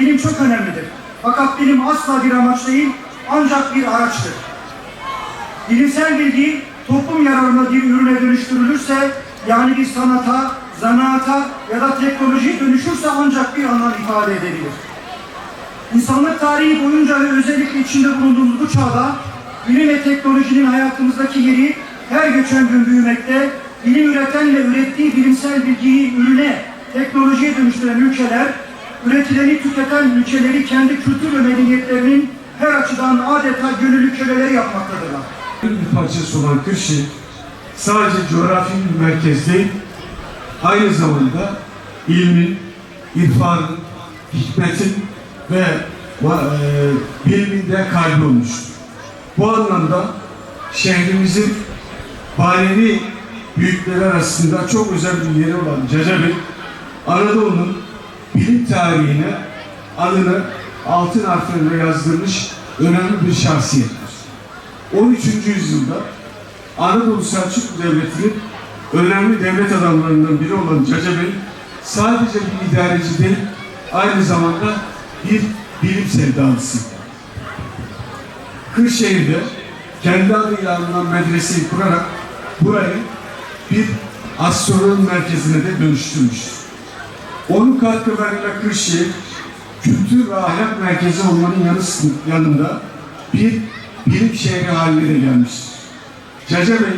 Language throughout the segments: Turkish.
bilim çok önemlidir. Fakat bilim asla bir amaç değil, ancak bir araçtır. Bilimsel bilgi toplum yararına bir ürüne dönüştürülürse, yani bir sanata, zanaata ya da teknolojiye dönüşürse ancak bir anlam ifade edebilir. İnsanlık tarihi boyunca ve özellikle içinde bulunduğumuz bu çağda bilim ve teknolojinin hayatımızdaki yeri her geçen gün büyümekte, bilim üreten ve ürettiği bilimsel bilgiyi ürüne, teknolojiye dönüştüren ülkeler, üretileni tüketen ülkeleri kendi kültür ve medeniyetlerinin her açıdan adeta gönüllü köleleri yapmaktadırlar. bir parçası olan Kırşehir sadece coğrafi bir merkez değil, aynı zamanda ilmin, irfanın, hikmetin ve e, bilimin de kalbi olmuştur. Bu anlamda şehrimizin manevi büyükleri arasında çok özel bir yeri olan Cacabey, Anadolu'nun bilim tarihine adını altın harflerle yazdırmış önemli bir şahsiyettir. 13. yüzyılda Anadolu Selçuklu Devleti'nin önemli devlet adamlarından biri olan Caca Bey sadece bir idareci değil, aynı zamanda bir bilim sevdalısıydı. Kırşehir'de kendi adıyla anılan medreseyi kurarak burayı bir astronom merkezine de dönüştürmüştür. Onun katkılarıyla Kırşehir, kültür ve ahlak merkezi olmanın yanı yanında bir bilim şehri haline de gelmiştir. Caca Bey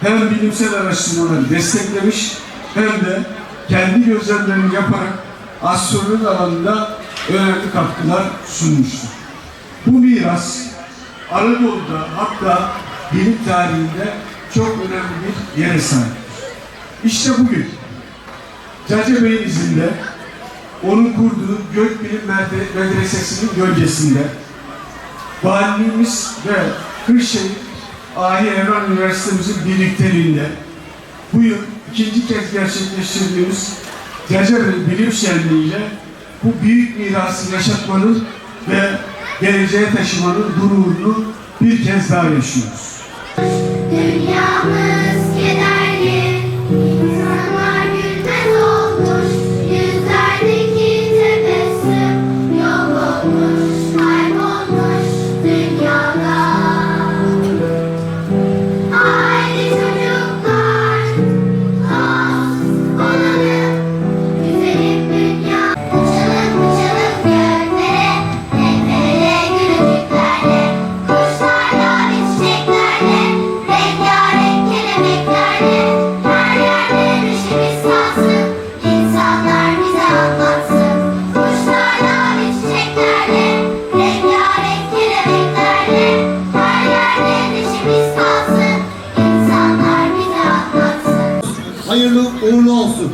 hem bilimsel araştırmaları desteklemiş hem de kendi gözlemlerini yaparak astronomi alanında önemli katkılar sunmuştur. Bu miras Anadolu'da hatta bilim tarihinde çok önemli bir yere sahiptir. İşte bugün Caca Bey'in izinde onun kurduğu Gökbilim Medre- Medresesi'nin gölgesinde valiliğimiz ve Kırşehir Ahi Evran Üniversitemizin birlikteliğinde bu yıl ikinci kez gerçekleştirdiğimiz Caca Bilim Şenliği ile bu büyük mirası yaşatmanın ve geleceğe taşımanın gururunu bir kez daha yaşıyoruz. Dünyamız uğurlu olsun.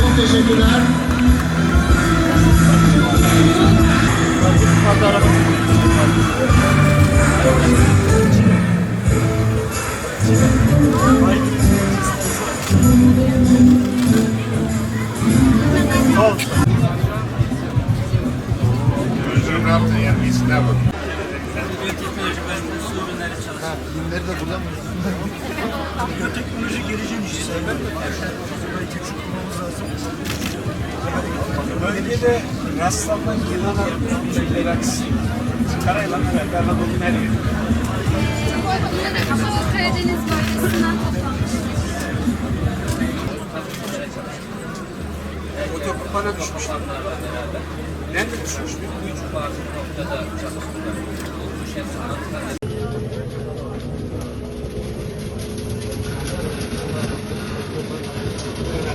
Çok teşekkürler. Biyoteknoloji bölümünde su ürünleri çalışıyor. Ürünleri de burada mı? Teknoloji geleceğin işi Bölgede rastlanan yılanlar türleri aksi. Karayılanlar ve Anadolu'nun her yeri. Karadeniz bölgesinden. Otobana düşmüşler. Nerede düşmüş? Üç farklı noktada çalışmalar. Thank you.